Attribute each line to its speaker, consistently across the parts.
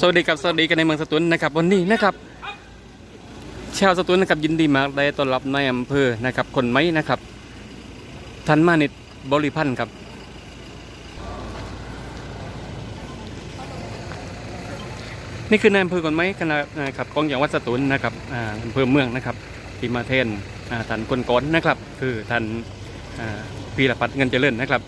Speaker 1: สวัสดีครับสวัสดีกันในเมืองสตูลนะครับ วันนี้นะครับชาวสตูลนะครับยินดีมากได้ต้อนรับในอำเภอนะครับ คนไม้นะครับท่านมานิดบริพันธ์ครับนี่คือในอำเภอคนไม้คณะนะครับของอย่างวัดสตูลนะครับอำเภอเมืองนะครับที่มาเทนท่านคนก้อนนะครับ คือท่านพีรพัฒน์เงินเจริญนะครับ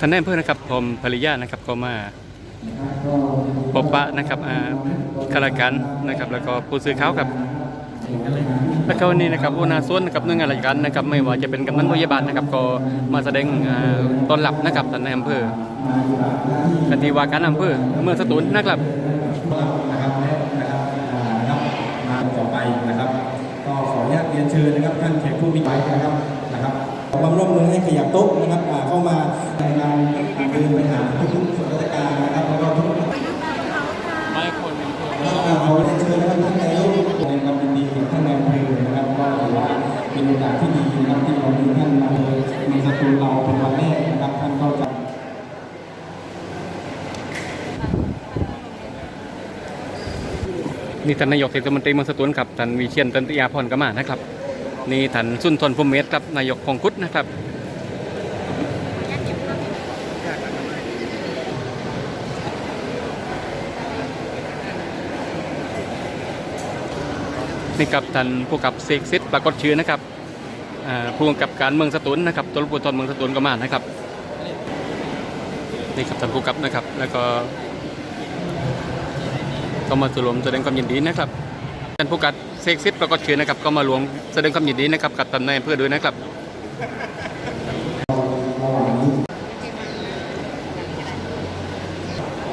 Speaker 1: ท่านนายอำเภอนะครับผมภริยานะครับก็มาพบปะนะครับอ่าข้าราชการนะครับแล้วก็ผู้สื่อข่าวครับแล้วก็วันนี้นะครับอุณาส่วนนะครับหน่วยงานราชการนะครับไม่ว่าจะเป็นกำนันพยาบาลนะครับก็มาแสดงต้อนรับนะครับท่านนายอำเภอกันทีว่าการอำเภอเมืองสตูลนะครับ
Speaker 2: นะครับนะครับนะครับมาต่อไปนะครับก็ขออนุญาตเรียนเชิญนะครับท่านแขกผู้มีเกียรตินะครับนะครับ ความร่วมมือให้ขยับโต๊ะนะครับเข้ามาในการเดินไปหาทุกๆส่วนราชการนะครับแล้วก็ทุก
Speaker 1: ไม่คน
Speaker 2: อ่าขอเรียนเชิญนะครับท่านนายกในความยินดีกับท่านนายอำเภอนะครับก็ถือว่าเป็นโอกาสที่ดีนะครับที่เรามีท่านมาเลยในสตูเราเป็นวันแรกนะครับท่านก็จะ
Speaker 1: นี่ท่านนายกเทศมนตรีเมืองสตูลครับท่านวิเชียนตันติยาพรกมานะครับ นี่ท่านสุนทรพรหมเมธครับนายกของคุดนะครับนี่กับท่านผู้กับเสกสิทธิ์ปรากฏชื่อนะครับผู้กำกับการเมืองสตูลนะครับตัวผู้ตนเมืองสตูลก็มานะครับนี่ครับท่านผู้กับนะครับ แล้วก็ก็มาสรวมแสดงความยินดีนะครับท่านผู้กับ เสกสิทธิ์ปรากฏชื่อนะครับ ก็มารวมแสดงความยินดีนะครับ กับท่านนายอำเภอด้วยนะครับ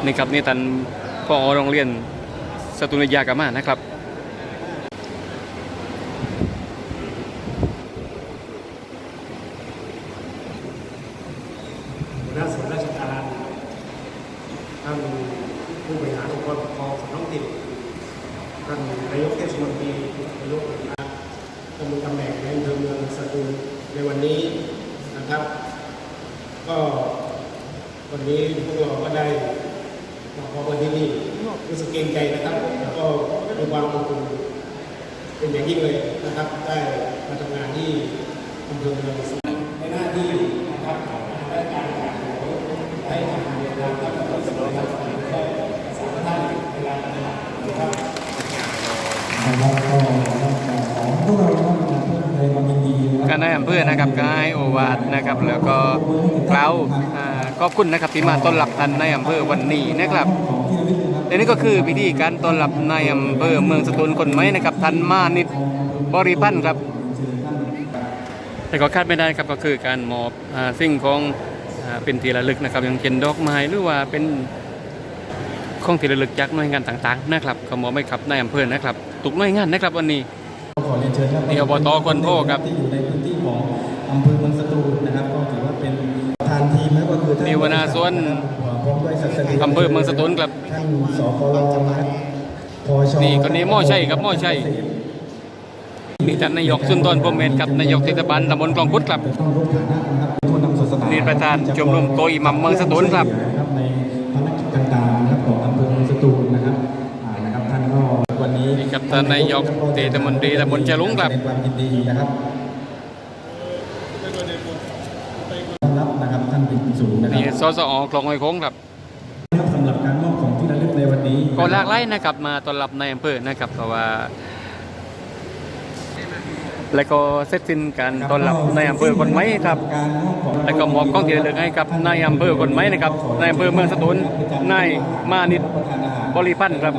Speaker 1: นี่ครับนี่ท่านผอโรงเรียนสตูลวิยากามานะครับ
Speaker 3: หน้าส่วนราชการท่านผู้บริหารองค์กรปกครองส่วนท้องถิ่น ท่านนายกเทศมนตรีนายกองค์การดำรงตำแหน่งในอำเภอเมืองสตูลในวันนี้นะครับ ก็วันนี้พวกเราก็ได้มาพบกันที่นี่รู้สึกเกรงใจนะครับแล้วก็มีความอบอุ่นเป็นอย่างยิ่งเลยนะครับ ได้มาทำงานที่อำเภอเมือง การนา
Speaker 2: ย
Speaker 1: อำเภอนะครับก็ให้โอวาทนะครับแล้วก็กล่าวขอบคุณนะครับที่มาต้อนรับท่านนายอำเภอวันนี้นะครับ
Speaker 2: องที่ระลึกนะครับ
Speaker 1: และนี่ก็คือพิธีการต้อนรับนายอำเภอเมืองสตูลคนไม้นะครับท่านมานิดบริพันธ์ครับแต่ก็คาดไม่ได้ครับก็คือการมอบสิ่งของอเป็นที่ระลึกนะครับอย่างเช่นดอกไม้หรือว่าเป็นของที่ระลึกจากหน่วยงานต่างๆนะครับขอมอบให้ครับนายอำเภอนะครับ ทุกหน่วยงานนะครับวันนี้
Speaker 2: ขอเรียนเชิญครับ
Speaker 1: นี่อบตคนโพครับ
Speaker 2: ที่อยู่ในพื้นที่ของอำเภอเมืองสตูลนะครับก็ถือว่าเป็นประธานทีมแล้วก็คือท่าน
Speaker 1: นี่หัวหน้าส่วน
Speaker 2: พร้อมด้วยศัสดี
Speaker 1: อำเภอเมืองสตูลครับ
Speaker 2: ท่านสกรนะครับพช
Speaker 1: นี่คนนี้หม้อชัยครับหม้อชัยนี่ท่านนายกสุนทรพรหมเมธครับนายกเทศบาลตำบลคลองคุดครับ
Speaker 2: ต้องร่วมฐานะนะครับเป็นผู้นำศาสนา
Speaker 1: นี่ประธานชมรมโตอิหมัมเมืองสตูลครับ
Speaker 2: นะครับใน ท่านนา
Speaker 1: ยกเทศมนตรีตำบลฉลุงครับ
Speaker 2: แสดงความยินดีนะครับต้อนรับนะครับท่านเป็นสูงนะครั
Speaker 1: นี่
Speaker 2: บ
Speaker 1: สสอคลองหอยโค้งครับ
Speaker 2: สำหรับการมอบของที่ระลึกในวันนี้
Speaker 1: ก็หลากหลายนะครับมาต้อนรับในายอำเภอนะครับเพราะว่า แล้วก็เสร็จสิ้นการต้อนรับในายอำเภอคนไม้ครับ
Speaker 2: การมอบของ
Speaker 1: แล้วก็มอบของที่ระลึกให้กับนายอำเภอคนไม้นะครับนายอำเภอเมืองสตูลนายมานิดบริพันธ์ครับ